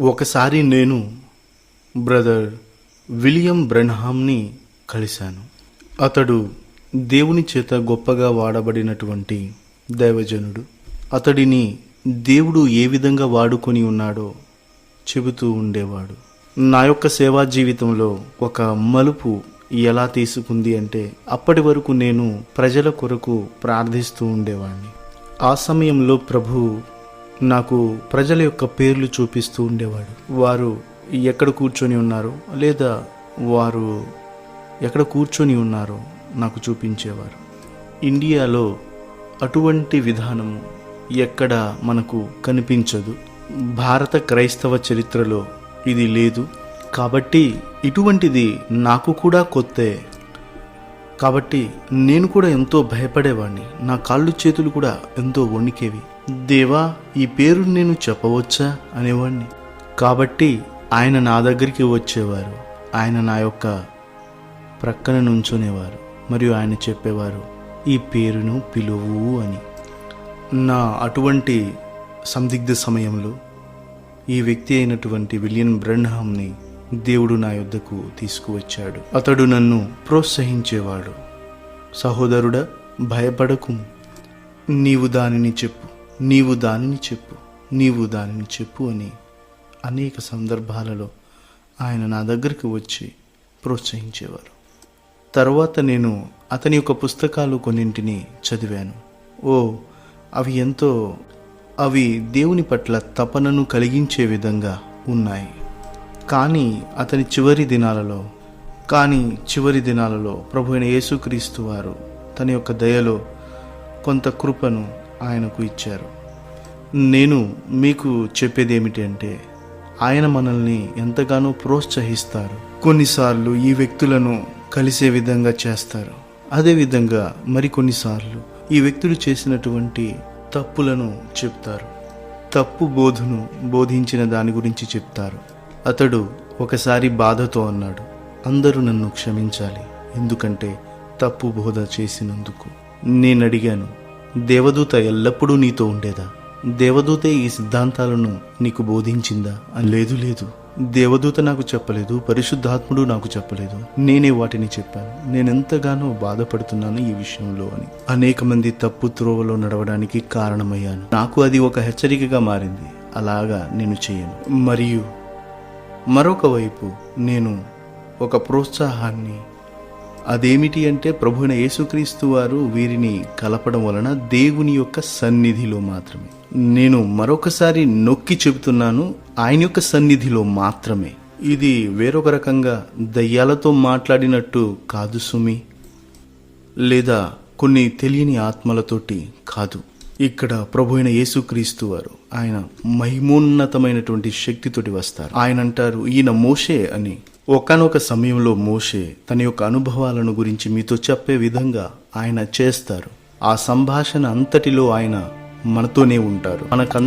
ఒకసారి నేను brother William బ్రెన్హామ్ని కలిశాను. అతడు దేవుని చేత గొప్పగా వాడబడినటువంటి దైవజనుడు. అతడిని దేవుడు ఏ విధంగా వాడుకొని ఉన్నాడో చెబుతూ ఉండేవాడు. నా యొక్క సేవా జీవితంలో ఒక మలుపు ఎలా తీసుకుంది అంటే అప్పటి వరకు నేను ప్రజల కొరకు ప్రార్థిస్తూ ఉండేవాడిని ఆ సమయంలో ప్రభు నాకు ప్రజల యొక్క పేర్లు చూపిస్తూ ఉండేవాడు. వారు ఎక్కడ కూర్చొని ఉన్నారో లేదా వారు ఎక్కడ కూర్చొని ఉన్నారో నాకు చూపించేవారు. ఇండియాలో అటువంటి విధానము ఎక్కడ మనకు కనిపించదు. భారత క్రైస్తవ చరిత్రలో ఇది లేదు. కాబట్టి ఇటువంటిది నాకు కూడా కొత్తే. కాబట్టి నేను కూడా ఎంతో భయపడేవాడిని నా కాళ్ళు చేతులు కూడా ఎంతో వణికేవి. దేవా ఈ పేరు నేను చెప్పవచ్చా? అనేవాడిని కాబట్టి ఆయన నా దగ్గరికి వచ్చేవారు. ఆయన నా యొక్క ప్రక్కన నుంచునేవారు మరియు ఆయన చెప్పేవారు ఈ పేరును పిలువు అని. నా అటువంటి సందిగ్ధ సమయంలో ఈ వ్యక్తి అయినటువంటి విలియన్ బ్రెన్హామ్ని దేవుడు నా యొద్దకు తీసుకువచ్చాడు. అతడు నన్ను ప్రోత్సహించేవాడు. సహోదరుడా భయపడకు. నీవు దానిని చెప్పు. నీవు దానిని చెప్పు నీవు దానిని చెప్పు అని అనేక సందర్భాలలో ఆయన నా దగ్గరికి వచ్చి ప్రోత్సహించేవారు. తర్వాత నేను అతని యొక్క పుస్తకాలు కొన్నింటిని చదివాను. ఓ అవి ఎంతో అవి దేవుని పట్ల తపనను కలిగించే విధంగా ఉన్నాయి. కానీ అతని చివరి దినాలలో కానీ చివరి దినాలలో ప్రభు అయిన యేసుక్రీస్తు వారు తన యొక్క దయలో కొంత కృపను ఆయనకు ఇచ్చారు. నేను మీకు చెప్పేది ఏమిటి అంటే ఆయన మనల్ని ఎంతగానో ప్రోత్సహిస్తారు. కొన్నిసార్లు ఈ వ్యక్తులను కలిసే విధంగా చేస్తారు. అదేవిధంగా మరికొన్నిసార్లు ఈ వ్యక్తులు చేసినటువంటి తప్పులను చెప్తారు. తప్పు బోధను బోధించిన దాని గురించి చెప్తారు. అతడు ఒకసారి బాధతో అన్నాడు అందరూ నన్ను క్షమించాలి ఎందుకంటే తప్పు బోధ చేసినందుకు. నేను అడిగాను దేవదూత ఎల్లప్పుడూ నీతో ఉండేదా? దేవదూతే ఈ సిద్ధాంతాలను నీకు బోధించిందా? లేదు లేదు. దేవదూత నాకు చెప్పలేదు పరిశుద్ధాత్ముడు నాకు చెప్పలేదు. నేనే వాటిని చెప్పాను. నేనెంతగానో బాధపడుతున్నాను ఈ విషయంలో అని. అనేక మంది తప్పు త్రోవలో నడవడానికి కారణమయ్యాను. నాకు అది ఒక హెచ్చరికగా మారింది. అలాగా నేను చేయను. మరియు మరొక వైపు నేను ఒక ప్రోత్సాహాన్ని అదేమిటి అంటే ప్రభువున యేసుక్రీస్తు వారు వీరిని కలపడం వలన దేవుని యొక్క సన్నిధిలో మాత్రమే. నేను మరొకసారి నొక్కి చెబుతున్నాను ఆయన యొక్క సన్నిధిలో మాత్రమే. ఇది వేరొక రకంగా దయ్యాలతో మాట్లాడినట్టు కాదు సుమి. లేదా కొన్ని తెలియని ఆత్మలతోటి కాదు. ఇక్కడ ప్రభు అయిన యేసుక్రీస్తు వారు ఆయన మహిమోన్నతమైనటువంటి శక్తితోటి వస్తారు. ఆయన అంటారు ఈయన మోషే అని. ఒకనొక సమయంలో మోషే తన యొక్క అనుభవాలను గురించి మీతో చెప్పే విధంగా ఆయన చేస్తారు. ఆ సంభాషణ అంతటిలో ఆయన మనతోనే ఉంటారు. మనకంత